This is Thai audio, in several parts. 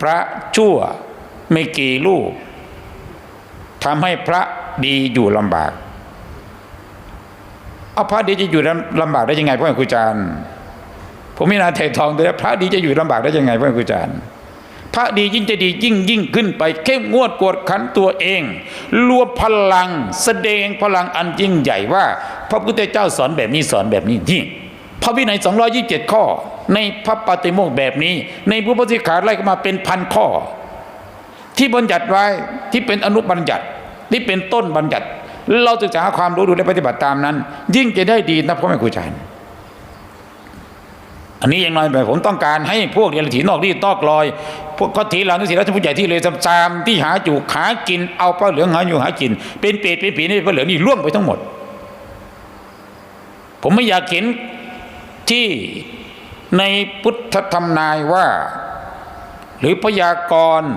พระชั่วไม่กี่รูปทำให้พระดีอยู่ลำบากเอาพระดีจะอยู่ลำบากได้ยังไงพ่อครูอาจารย์ผมม่นาเททองเลยพระดีจะอยู่ลำบากได้ยังไงพ่อครูอาจารย์พระดียิ่งจะดียิ่งยิ่งขึ้นไป เข้มงวดกวดขันตัวเอง รวมพลังแสดงพลังอันยิ่งใหญ่ว่า พระพุทธเจ้าสอนแบบนี้สอนแบบนี้นี่พระวินัย 227 ข้อ ในพระปฏิโมกข์แบบนี้ ในพุทธสิกขาไล่ก็มาเป็นพันข้อ ที่บัญญัติไว้ที่เป็นอนุบัญญัติที่เป็นต้นบัญญัติ เราศึกษาความรู้ดูและปฏิบัติตามนั้น ยิ่งจะได้ดีนะพ่อแม่ครูอาจารย์อันนี้ยังน้อยไปผมต้องการให้พวกเดรัจฉีนอกรีดตอกลอย พวกก็ถีเหล่านุสีราชผู้ใหญ่ที่เลยซามที่หาจูกหากินเอาปลาเหลืองหาอยู่หากิน เป็นเปรตเป็นผีนี่ปลาเหลืองนี่ร่วมไปทั้งหมด ผมไม่อยากเห็นที่ ในพุทธธรรมนายว่า หรือพยากรณ์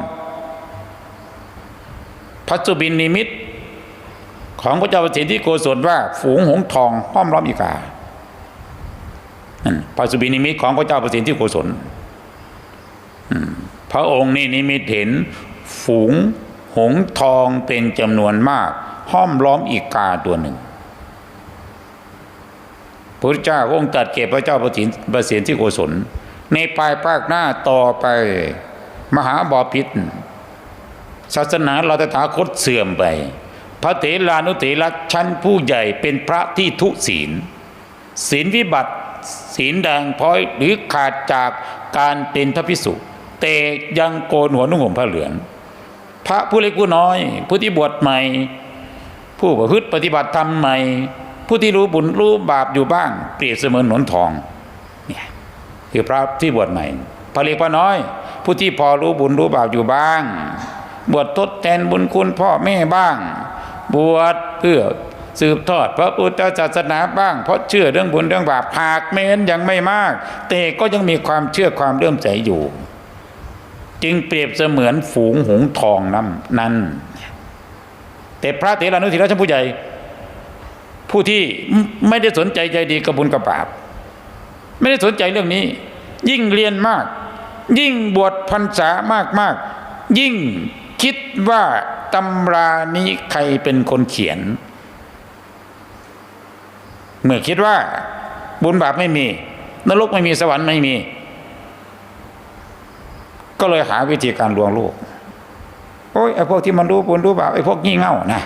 พัสบินนิมิต ของพระเจ้าประสิทธิโกศลว่า ฝูงหงทองห้อมล้อมอีกานั่นพระสุบินิมิตของพระเจ้าประสิทธิโกศลพระองค์นี่นิมิตเห็น ฝูงหงทองเป็นจำนวนมาก ห้อมล้อมอีกาตัวหนึ่ง พระเจ้าองค์ตัดเก็บพระเจ้าประสิทธิประสิทธิโกศล ในปลายภาคหน้าต่อไป มหาบอพิษศาสนาเราตถาคตเสื่อมไป พระเถรานุเถระชั้นผู้ใหญ่เป็นพระที่ทุศีล ศีลวิบัติ ศีลด่างพ้อยหรือขาดจากการเป็นพระพิสุแต่ยังโกนหัวนุ่งห่มผ้าเหลือง พระผู้เล็กผู้น้อย ผู้ที่บวชใหม่ ผู้ประพฤติปฏิบัติธรรมใหม่ ผู้ที่รู้บุญรู้บาปอยู่บ้าง เปรียบเสมือนหนนทองเนี่ยคือพระที่บวชใหม่พระเล็กพระน้อย ผู้ที่พอรู้บุญรู้บาปอยู่บ้าง บวชทดแทนบุญคุณพ่อแม่บ้าง บวชเพื่อสืบทอดพระพุทธศาสนาบ้าง เพราะเชื่อเรื่องบุญเรื่องบาปหากเม้นยังไม่มาก แต่ก็ยังมีความเชื่อความเลื่อมใสอยู่ จึงเปรียบเสมือนฝูงหงส์ทองนั้นนั้นแต่พระเถรานุเถระชั้นผู้ใหญ่ ผู้ที่ไม่ได้สนใจใจดีกับบุญกับบาปไม่ได้สนใจเรื่องนี้ ยิ่งเรียนมาก ยิ่งบวชพรรษามากมากยิ่งคิดว่าตำรานี้ใครเป็นคนเขียน เมื่อคิดว่า บุญบาปไม่มี นรกไม่มีสวรรค์ไม่มี ก็เลยหาวิธีการลวงโลกโอ้ยไอ้พวกที่มันรู้บุญรู้บาปไอ้พวกงี่เง่านะ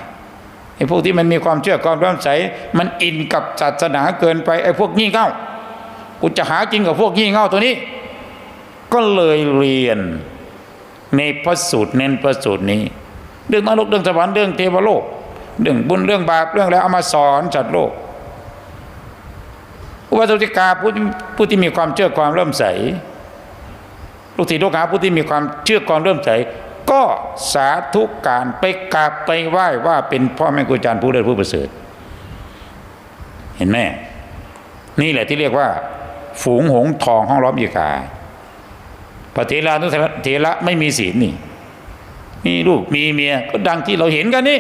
ไอ้พวกที่มันมีความเชื่อความร่ำใส มันอินกับศาสนาเกินไปไอ้พวกงี่เง่ากูจะหาจริงกับพวกงี่เง่าตัวนี้ ก็เลยเรียนในพระสูตรเน้นพระสูตรนี้ เรื่องนรกเรื่องสวรรค์เรื่องเทวโลก เรื่องบุญเรื่องบาปเรื่องอะไรเอามาสอนจัดโลกอุบาสิกาผู้ผู้ที่มีความเชื่อความเริ่อมใสลูกศิษย์ลูกหาผู้ที่มีความเชื่อความเริ่อมใส ก็สาธุการไปกราบไปไหว้ว่าเป็นพ่อแม่ครูอาจารย์ผู้เลิศผู้ประเสริฐ เห็นไหมนี่แหละที่เรียกว่า ฝูงหงส์ทองห้องล้อมอีกาพระเถรานุเถระไม่มีศีลนี่ มีลูกมีเมียก็ดังที่เราเห็นกันนี่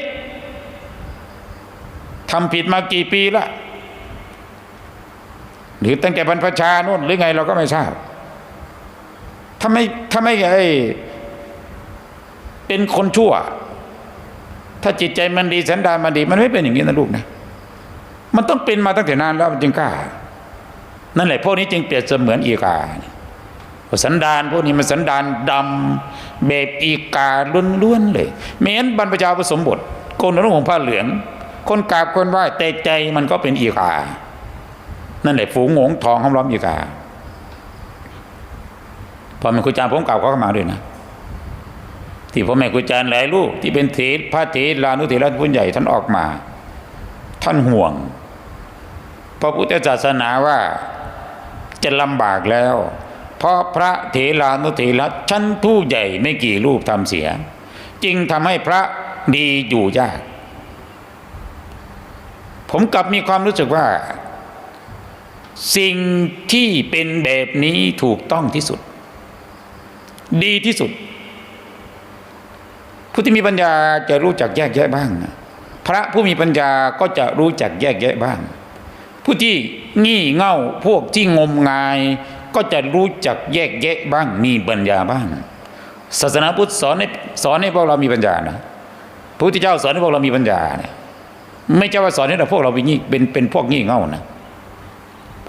ทำผิดมากี่ปีละหรือตั้งแต่บรรพชาโน่นหรือไงเราก็ไม่ทราบถ้าไม่ถ้าไม่ไอ เป็นคนชั่ว ถ้าจิตใจมันดีสันดานมันดี มันไม่เป็นอย่างนี้นะลูกนะ มันต้องเป็นมาตั้งแต่นานแล้วมันจึงกล้า นั่นแหละพวกนี้จึงเปรียบเสมือนอีกาสันดานพวกนี้มันสันดานดำแบบอีกาล้วนๆเลยแม้นบรรพชาผสมบทโกนนุ่งของผ้าเหลือง คนกราบคนไหว้แต่ใจมันก็เป็นอีกา นั่นแหละฝูงหงทองห้อมล้อมอีกาพอแม่ครูอาจารย์ผมกล่าวเขาเข้ามาด้วยนะ ที่พ่อแม่ครูอาจารย์หลายลูกที่เป็นเถรพระเถรานุเถระผู้ใหญ่ท่านออกมา ท่านห่วง พระพุทธศาสนาว่าจะลำบากแล้ว เพราะพระเถรานุเถระชั้นผู้ใหญ่ไม่กี่รูปทำเสีย จึงทำให้พระดีอยู่ยาก ผมกลับมีความรู้สึกว่า สิ่งที่เป็นแบบนี้ถูกต้องที่สุด ดีที่สุด ผู้ที่มีปัญญาจะรู้จักแยกแยะบ้าง พระผู้มีปัญญาก็จะรู้จักแยกแยะบ้าง ผู้ที่งี่เง่าพวกที่งมงาย ก็จะรู้จักแยกแยะบ้าง มีปัญญาบ้าง ศาสนาพุทธสอนให้สอนให้พวกเรามีปัญญานะพระพุทธเจ้าสอนให้พวกเรามีปัญญาเนี่ยไม่ใช่ว่าสอนให้เราพวกเราเป็นงี่เป็นเป็นพวกงี่เง่านะ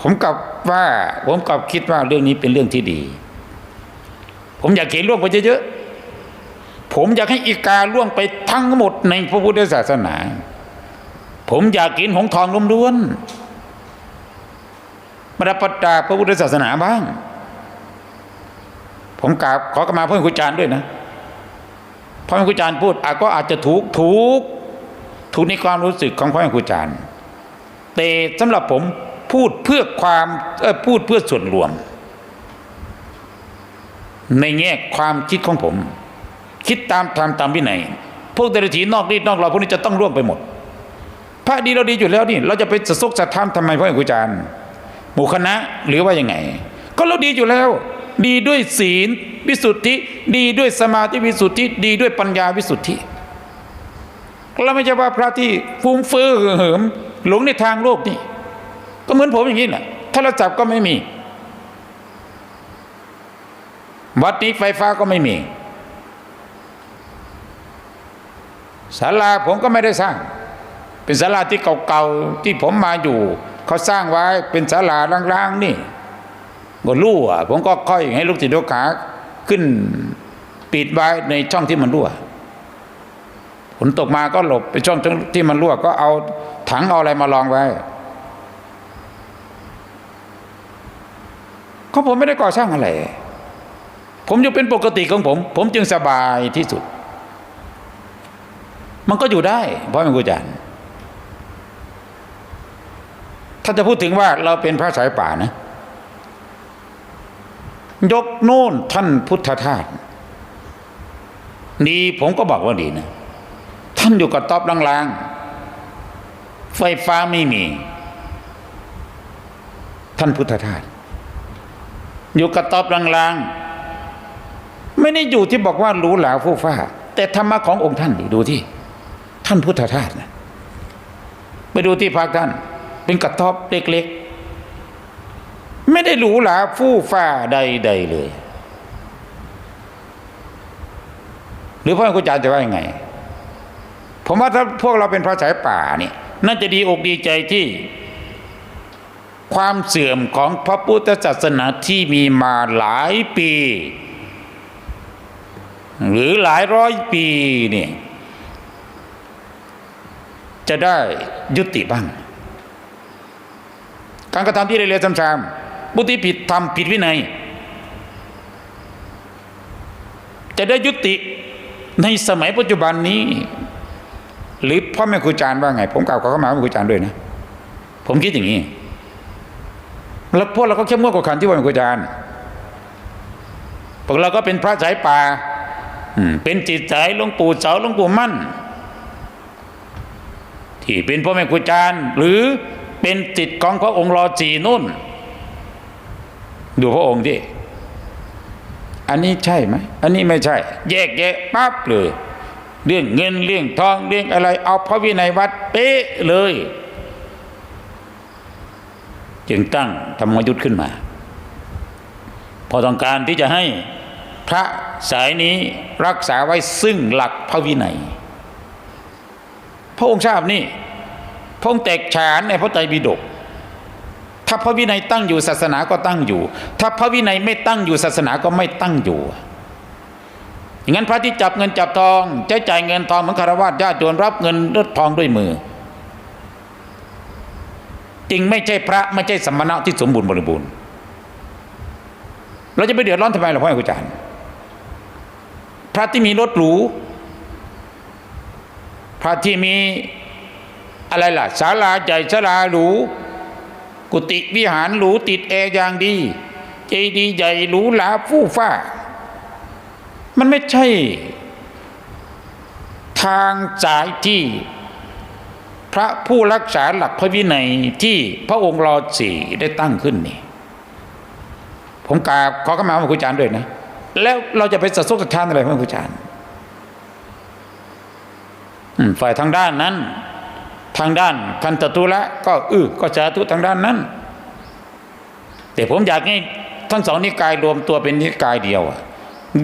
ผมกลับว่าผมกลับคิดว่าเรื่องนี้เป็นเรื่องที่ดี ผมอยากเห็นล่วงไปเยอะๆ ผมอยากให้อีกาล่วงไปทั้งหมดในพระพุทธศาสนา ผมอยากกินหงทองล้วนๆมารับประดาพระพุทธศาสนาบ้าง ผมกราบขอกมาพระครูอาจารย์ด้วยนะพระครูอาจารย์พูดอาก็อาจจะถูกถูกถูกในความรู้สึกของพระครูอาจารย์แต่สำหรับผมพูดเพื่อความออพูดเพื่อส่วนรวม ในแง่ความคิดของผม คิดตามธรรมตามวินัยพวกเดรัจฉีนอกรีดนอกเราพวกนี้จะต้องร่วมไปหมด พระดีเราดีอยู่แล้วนี่เราจะไปสะซกสะทานทำไมพระครูอาจารย์หมู่คณะหรือว่ายังไง ก็เราดีอยู่แล้ว ดีด้วยศีลวิสุทธิ ดีด้วยสมาธิวิสุทธิ ดีด้วยปัญญาวิสุทธิเราไม่ใช่ว่าพระที่ฟุ้งเฟ้อเหิมหลงในทางโลกนี่ก็เหมือนผมอย่างนี้แหละโทรศัพท์ก็ไม่มี วัดนี้ไฟฟ้าก็ไม่มี ศาลาผมก็ไม่ได้สร้าง เป็นศาลาที่เก่าๆที่ผมมาอยู่ เขาสร้างไว้เป็นศาลาร้างๆนี่ก็รั่วผมก็ค่อยให้ลูกศิษย์ลูกหาขึ้นปิดไว้ในช่องที่มันรั่วฝนตกมาก็หลบไปช่องที่มันรั่วก็เอาถังเอาอะไรมาลองไว้ก็ผมไม่ได้ก่อสร้างอะไร ผมอยู่เป็นปกติของผม ผมจึงสบายที่สุด มันก็อยู่ได้เพราะเป็นครูอาจารย์ถ้าจะพูดถึงว่าเราเป็นพระสายป่านะ ยกโน่นท่านพุทธทาสดีผมก็บอกว่าดีนะ ท่านอยู่กับต๊อบลางๆ ไฟฟ้าไม่มี ท่านพุทธทาสอยู่กับต๊อบลางๆ ไม่ได้อยู่ที่บอกว่าหรูหราฟู่ฟ้า แต่ธรรมะขององค์ท่านดูที่ ท่านพุทธทาสนะไปดูที่พักท่าน เป็นกระต๊อบเล็กๆ ไม่ได้หรูหราฟู่ฟ้าใดๆเลย หรือพ่อครูอาจารย์จะว่ายังไง ผมว่าถ้าพวกเราเป็นพระสายป่าเนี่ยน่าจะดีอกดีใจที่ความเสื่อมของพระพุทธศาสนาที่มีมาหลายปี หรือหลายร้อยปีเนี่ย จะได้ยุติบ้าง การกระทำที่เรียนซ้ำๆบุตรผิดทำผิดวินัย จะได้ยุติในสมัยปัจจุบันนี้ หรือพ่อแม่ครูอาจารย์ว่าไง ผมกล่าวขอเข้ามาพ่อแม่ครูอาจารย์ด้วยนะ ผมคิดอย่างนี้ แล้วพวกเราก็เข้มงวดกว่าคันที่ว่าแม่ครูอาจารย์พวกเราก็เป็นพระสายป่าเป็นจิตใจหลวงปู่เสาหลวงปู่มั่น ที่เป็นพ่อแม่ครูอาจารย์ หรือเป็นจิตของพระองค์รอจีนุ่น ดูพระองค์ดิอันนี้ใช่ไหมอันนี้ไม่ใช่ แยกแยะปั๊บเลยเรื่องเงินเรื่องทองเรื่องอะไร เอาพระวินัยวัดเป๊ะเลย จึงตั้งธรรมยุทธ์ขึ้นมา พอต้องการที่จะให้พระสายนี้รักษาไว้ซึ่งหลักพระวินัย พระองค์ทราบนี่ พระองค์แตกฉานในพระไตรปิฎกถ้าพระวินัยตั้งอยู่ศาสนาก็ตั้งอยู่ ถ้าพระวินัยไม่ตั้งอยู่ศาสนาก็ไม่ตั้งอยู่อย่างนั้นพระที่จับเงินจับทองใช้จ่ายเงินทองเหมือนคารวะญาติโยนรับเงินรถทองด้วยมือจริงไม่ใช่พระไม่ใช่สมณะที่สมบูรณ์บริบูรณ์เราจะไปเดือดร้อนทำไมล่ะพ่ออาจารย์พระที่มีรถหรู พระที่มีอะไรล่ะศาลาใหญ่ศาลาหรูกุฏิวิหารหรูติดแอร์อย่างดี เจดีย์ใหญ่หรูหราฟู่ฟ้า มันไม่ใช่ ทางสายที่พระผู้รักษาหลักพระวินัยที่พระองค์รอสี่ได้ตั้งขึ้นนี่ผมกราบขอเข้ามาพระครูอาจารย์ด้วยนะ แล้วเราจะไปสัตว์สกทานอะไรพระครูอาจารย์ ฝ่ายทางด้านนั้น ทางด้านคันตตุละก็อื้อก็สาธุทางด้านนั้น แต่ผมอยากให้ทั้งสองนิกายรวมตัวเป็นนิกายเดียว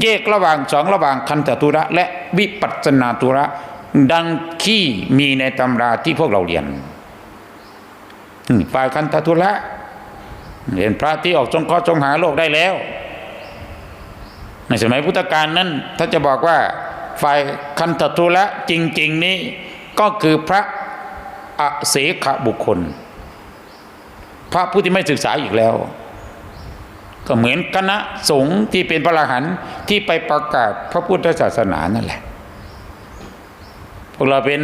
แยกระหว่างสองระหว่างคันธทุระและวิปัสนาทุระดังที่มีในตำราที่พวกเราเรียนฝ่ายคันธทุระเรียนพระที่ออกจงเคราะจงหาโลกได้แล้ว ในสมัยพุทธกาลนั้นถ้าจะบอกว่า ฝ่ายคันธทุระจริง ๆ นี้ก็คือพระอเสขบุคคล พระผู้ที่ไม่ศึกษาอีกแล้ว ก็เหมือนคณะสงฆ์ที่เป็นพระอรหันต์ที่ไปประกาศพระพุทธศาสนานั่นแหละ พวกเราเป็น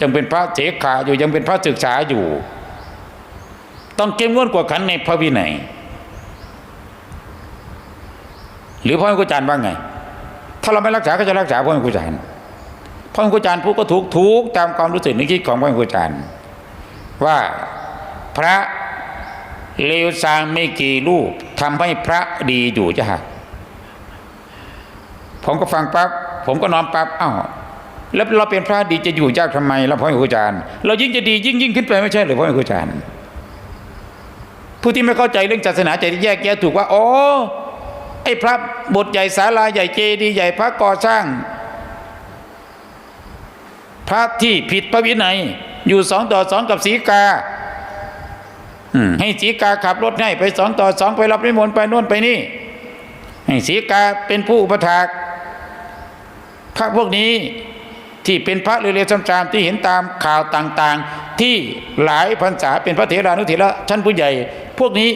ยังเป็นพระเถขาอยู่ยังเป็นพระศึกษาอยู่ ต้องเข้มงวดกว่าขันในพระวินัยหรือพ่อแม่ครูอาจารย์ว่าไง ถ้าเราไม่รักษาก็จะรักษาพ่อแม่ครูอาจารย์พ่อแม่ครูอาจารย์พูดก็ถูกถูกตามความรู้สึกนึกคิดของพ่อแม่ครูอาจารย์ว่าพระเลวทรางไม่กี่รูปทำให้พระดีอยู่จ้ะผมก็ฟังปั๊บผมก็นอนปั๊บอ้าวแล้วเราเป็นพระดีจะอยู่ยากทำไมแล้วพ่อแม่ครูอาจารย์ เรายิ่งจะดียิ่งยิ่งขึ้นไปไม่ใช่หรือพ่อแม่ครูอาจารย์ ผู้ที่ไม่เข้าใจเรื่องศาสนาใจแยกแยะถูกว่าอ๋อ อ้พระบทใหญ่ศาลาใหญ่เจดีย์ใหญ่พระก่อสร้าง พระที่ผิดพระวินัย อยู่สองต่อสองกับสีกาให้สีกาขับรถให้ไปสองต่อสองไปรับนิมนต์ไปโน่นไปนี่ ให้สีกาเป็นผู้อุปถากพระพวกนี้ที่เป็นพระเรือๆจำๆที่เห็นตามข่าวต่างๆ ที่หลายพรรษาเป็นพระเถรานุเถระชั้นผู้ใหญ่ พวกนี้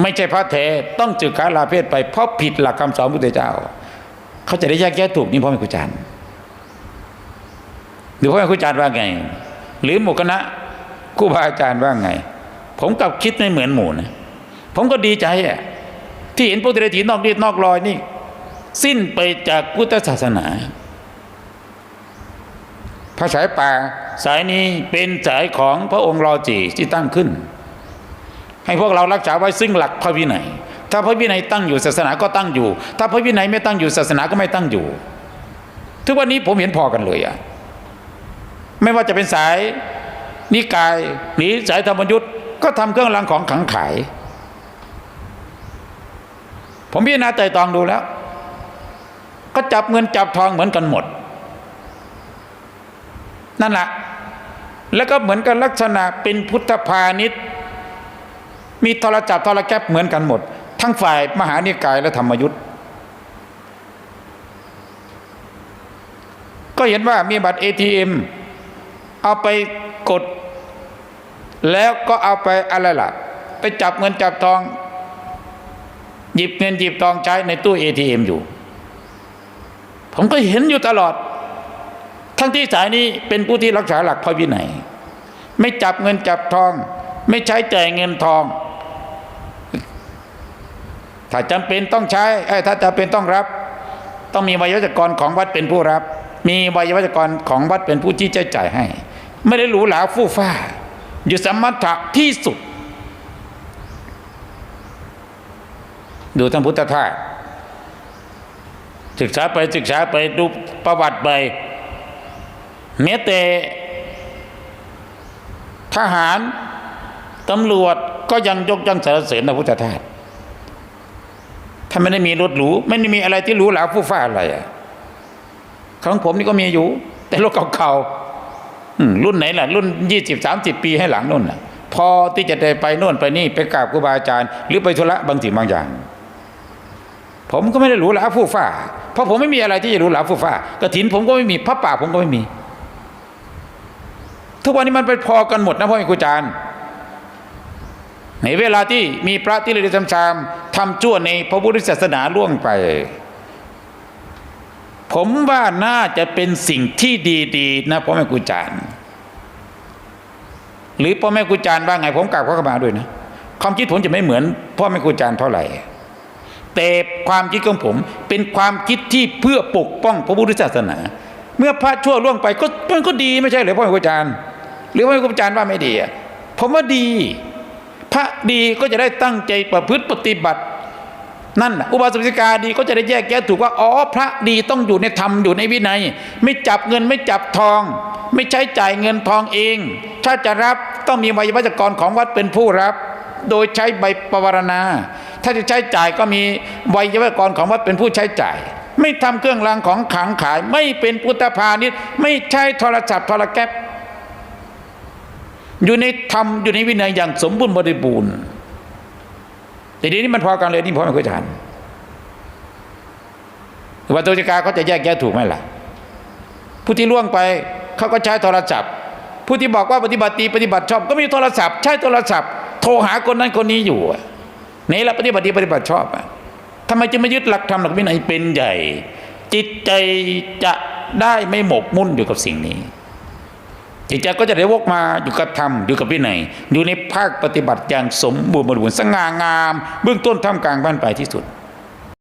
ไม่ใช่พระเถรต้องจึกขาลาเพศไปเพราะผิดหลักคำสอนพุทธเจ้า เขาจะได้แยกแยะถูกนี่พ่อแม่ครูอาจารย์หรือพ่อแม่ครูอาจารย์ว่าไง หรือหมู่คณะครูบาอาจารย์ว่าไง ผมกลับคิดไม่เหมือนหมู่นะผมก็ดีใจอะที่เห็นพวกเดรัจฉีนอกรีดนอกรอยนี่ สิ้นไปจากพุทธศาสนาพระสายป่าสายนี้เป็นสายของพระองค์รอจีที่ตั้งขึ้น ให้พวกเรารักษาไว้ซึ่งหลักพระวินัย ถ้าพระวินัยตั้งอยู่ศาสนาก็ตั้งอยู่ ถ้าพระวินัยไม่ตั้งอยู่ศาสนาก็ไม่ตั้งอยู่ ทุกวันนี้ผมเห็นพอกันเลยอะไม่ว่าจะเป็นสายนิกายหรือสายธรรมยุทธ์ก็ทำเครื่องรางของขลังขาย ผมพิจารณาใจตองดูแล้ว ก็จับเงินจับทองเหมือนกันหมด นั่นแหละแล้วก็เหมือนกันลักษณะเป็นพุทธพาณิชย์ มีทรจับทรแก๊ปเหมือนกันหมด ทั้งฝ่ายมหานิกายและธรรมยุทธ์ก็เห็นว่ามีบัตร ATM เอาไปกด แล้วก็เอาไปอะไรล่ะ ไปจับเงินจับทอง หยิบเงินหยิบทองใช้ในตู้ ATM อยู่ ผมก็เห็นอยู่ตลอด ทั้งที่สายนี้เป็นผู้ที่รักษาหลักพระวินัย ไม่จับเงินจับทอง ไม่ใช้จ่ายเงินทอง ถ้าจำเป็นต้องใช้ไอ้ถ้าจำเป็นต้องรับ ต้องมีวิยวัจกรของวัดเป็นผู้รับ มีวิยวัจกรของวัดเป็นผู้ที่จะจ่ายให้ ไม่ได้หรูหราฟู่ฟ้า อยู่สมถะที่สุด ดูท่านพุทธทาสศึกษาไปศึกษาไปดูประวัติไปแม้แต่ทหารตำรวจก็ยังยกย่องสรรเสริญพระพุทธทาส ถ้าไม่ได้มีรถหรูไม่ได้มีอะไรที่หรูหราฟู่ฟ้าอะไรอะของผมนี่ก็มีอยู่ แต่รถเก่าๆรุ่นไหนล่ะ รุ่นยี่สิบสามสิบปีให้หลังนู่นน่ะ พอที่จะได้ไปโน่นไปนี่ไปกราบครูบาอาจารย์ หรือไปธุระบางสิ่งบางอย่าง ผมก็ไม่ได้หรูหราฟู่ฟ้าเพราะผมไม่มีอะไรที่จะหรูหราฟู่ฟ้ากระถินผมก็ไม่มีพระป่าผมก็ไม่มี ทุกวันนี้มันไปพอกันหมดนะพ่อแม่ครูอาจารย์ ในเวลาที่มีพระที่เรียนชามทำชั่วในพระพุทธศาสนาล่วงไป ผมว่าน่าจะเป็นสิ่งที่ดีๆนะพ่อแม่ครูอาจารย์หรือพ่อแม่ครูอาจารย์ว่าไง ผมกราบเข้ามาด้วยนะความคิดผมจะไม่เหมือนพ่อแม่ครูอาจารย์เท่าไหร่แต่ความคิดของผมเป็นความคิดที่เพื่อปกป้องพระพุทธศาสนา เมื่อพระชั่วล่วงไปก็มันก็ดีไม่ใช่หรือพ่อแม่ครูอาจารย์หรือพ่อแม่ครูอาจารย์ว่าไม่ดีผมว่าดี พระดีก็จะได้ตั้งใจประพฤติปฏิบัติ นั่นอุบาสกสิกาดีก็จะได้แยกแยะถูกว่าอ๋อพระดีต้องอยู่ในธรรมอยู่ในวินัย ไม่จับเงินไม่จับทอง ไม่ใช้จ่ายเงินทองเอง ถ้าจะรับต้องมีวิยวัจกรของวัดเป็นผู้รับ โดยใช้ใบปวารณา ถ้าจะใช้จ่ายก็มีไวยากรของวัดเป็นผู้ใช้จ่ายไม่ทำเครื่องรางของขลังขาย ไม่เป็นพุทธพาณิชย์ ไม่ใช้โทรศัพท์โทรแก๊ป อยู่ในธรรมอยู่ในวินัยอย่างสมบูรณ์บริบูรณ์แต่เดี๋ยวนี้มันพอกันเลยนี่พ่อไม่เคยทานวัตถุจิกาเขาจะแยกแยะถูกไหมล่ะ ผู้ที่ล่วงไปเขาก็ใช้โทรศัพท์ ผู้ที่บอกว่าปฏิบัติดีปฏิบัติชอบ ก็มีโทรศัพท์ ใช้โทรศัพท์ โทรหาคนนั้นคนนี้อยู่นี่แหละปฏิบัติดีปฏิบัติชอบอะทำไมจึงไม่ยึดหลักธรรมหลักวินัยเป็นใหญ่ จิตใจจะได้ไม่หมกมุ่นอยู่กับสิ่งนี้ จิตใจก็จะได้วกมาอยู่กับธรรมอยู่กับวินัยอยู่ในภาคปฏิบัติอย่างสมบูรณ์บริบูรณ์สง่างาม เบื้องต้นท่ามกลางบ้านปลายที่สุด